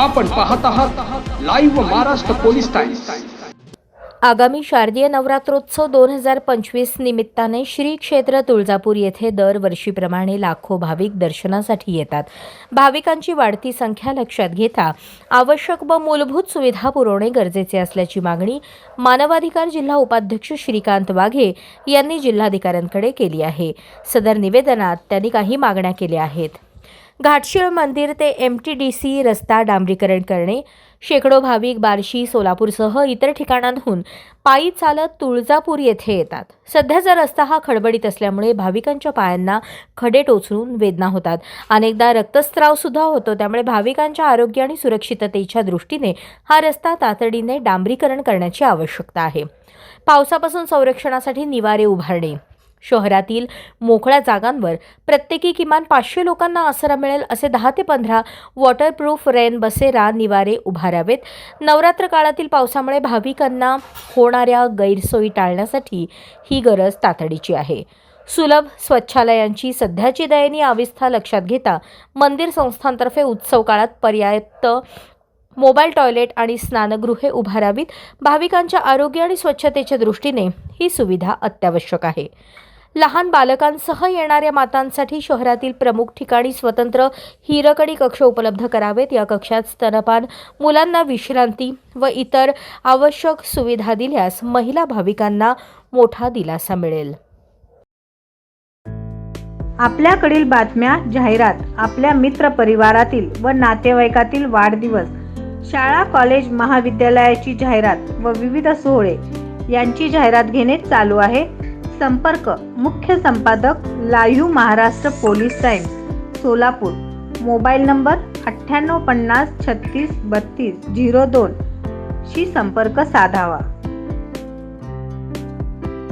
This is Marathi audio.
आपण पाहत आहात लाईव्ह महाराष्ट्र पोलीस टाइम्स आगामी शारदीय नवरात्रोत्सव दोन हजार पंचवीस निमित्ताने श्री क्षेत्र तुळजापूर येथे दरवर्षीप्रमाणे लाखो भाविक दर्शनासाठी येतात. भाविकांची वाढती संख्या लक्षात घेता आवश्यक व मूलभूत सुविधा पुरवणे गरजेचे असल्याची मागणी मानवाधिकार जिल्हा उपाध्यक्ष श्रीकांत वाघे यांनी जिल्हाधिकाऱ्यांकडे केली आहे. सदर निवेदनात त्यांनी काही मागण्या केल्या आहेत. घाटशिळ मंदिर ते एम टी डी सी रस्ता डांबरीकरण करणे शेकडो भाविक बार्शी सोलापूरसह इतर ठिकाणांहून पायी चालत तुळजापूर येथे येतात. सध्याचा रस्ता हा खडबडीत असल्यामुळे भाविकांच्या पायांना खडे टोचून वेदना होतात. अनेकदा रक्तस्त्रावसुद्धा होतो त्यामुळे भाविकांच्या आरोग्य आणि सुरक्षिततेच्या दृष्टीने हा रस्ता तातडीने डांबरीकरण करण्याची आवश्यकता आहे. पावसापासून संरक्षणासाठी निवारे उभारणे. शहरातील मोकळ्या जागांवर प्रत्येकी किमान पाचशे लोकांना आसरा मिळेल असे दहा ते पंधरा वॉटरप्रूफ रेन बसेरा निवारे उभारावेत नवरात्र काळातील पावसामुळे भाविकांना होणाऱ्या गैरसोयी टाळण्यासाठी ही गरज तातडीची आहे. सुलभ स्वच्छालयांची सध्याची दयनीय अवस्था लक्षात घेता मंदिर संस्थांतर्फे उत्सव काळात पर्याप्त मोबाईल टॉयलेट आणि स्नानगृहे उभारावीत भाविकांच्या आरोग्य आणि स्वच्छतेच्या दृष्टीने ही सुविधा अत्यावश्यक आहे. लहान बालकांसह येणाऱ्या मातांसाठी शहरातील प्रमुख ठिकाणी स्वतंत्र हिरकणी कक्ष उपलब्ध करावेत. या कक्षात स्तनपान मुलांना विश्रांती व इतर आवश्यक सुविधा दिल्यास महिला भाविकांना मोठा दिलासा मिळेल. आपल्याकडील बातम्या जाहिरात आपल्या मित्र परिवारातील व नातेवाईकातील वाढदिवस शाळा कॉलेज महाविद्यालयाची जाहिरात व विविध सोहळे यांची जाहिरात घेणे चालू आहे. संपर्क मुख्य संपादक live Maharashtra police times Solapur. Mobile number अठ्ठ्याण्णव पन्नास छत्तीस बत्तीस झिरो दोन शी संपर्क साधावा.